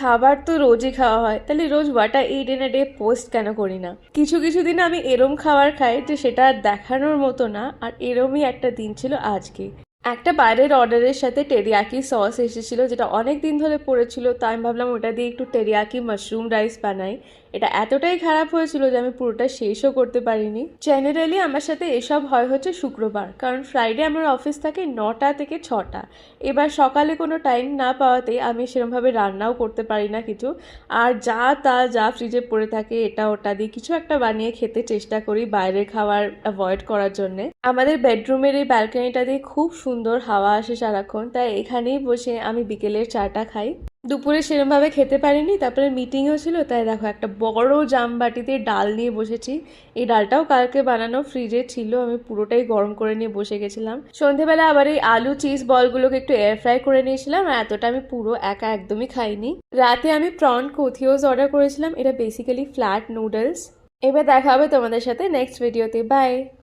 খাবার তো রোজই খাওয়া হয়। তাহলে রোজ water eight in day post কেন করি না? কিছু কিছু দিন আমি এরম খাবার খাই যে সেটা দেখানোর মতো না, আর এরমই একটা দিন ছিল আজকে। একটা বাইরের অর্ডারের সাথে টেরিয়াকি সস এসেছিল, যেটা অনেক দিন ধরে পড়েছিল, তাই আমি ভাবলাম ওটা দিয়ে একটু টেরিয়াকি মাশরুম রাইস বানাই। এটা এতটাই খারাপ হয়েছিল যে আমি পুরোটা শেষও করতে পারিনি। জেনারেলি আমার সাথে এসব হয় হচ্ছে শুক্রবার, কারণ ফ্রাইডে আমার অফিস থাকে নটা থেকে ছটা। এবার সকালে কোনো টাইম না পাওয়াতে আমি সেরকমভাবে রান্নাও করতে পারি না কিছু। আর যা তা, যা ফ্রিজে পড়ে থাকে এটা ওটা দিয়ে কিছু একটা বানিয়ে খেতে চেষ্টা করি বাইরের খাবার অ্যাভয়েড করার জন্যে। আমাদের বেডরুমের এই ব্যালকনিটা দিয়ে খুব সুন্দর হাওয়া আসে সারাক্ষণ, তাই এখানেই বসে আমি বিকেলের চাটা খাই। দুপুরে সেরমভাবে খেতে পারিনি, তারপরে মিটিংও ছিল, তাই দেখো একটা বড় জাম বাটিতে ডাল নিয়ে বসেছি। এই ডালটাও কালকে বানানো ফ্রিজে ছিল, আমি পুরোটাই গরম করে নিয়ে বসে গেছিলাম। সন্ধেবেলা আবার এই আলু চিজ বলগুলোকে একটু এয়ার ফ্রাই করে নিয়েছিলাম, আর এতটা আমি পুরো একা একদমই খাইনি। রাতে আমি প্রন কোথিওস অর্ডার করেছিলাম, এটা বেসিক্যালি ফ্ল্যাট নুডলস এবার দেখা হবে তোমাদের সাথে নেক্সট ভিডিওতে বাই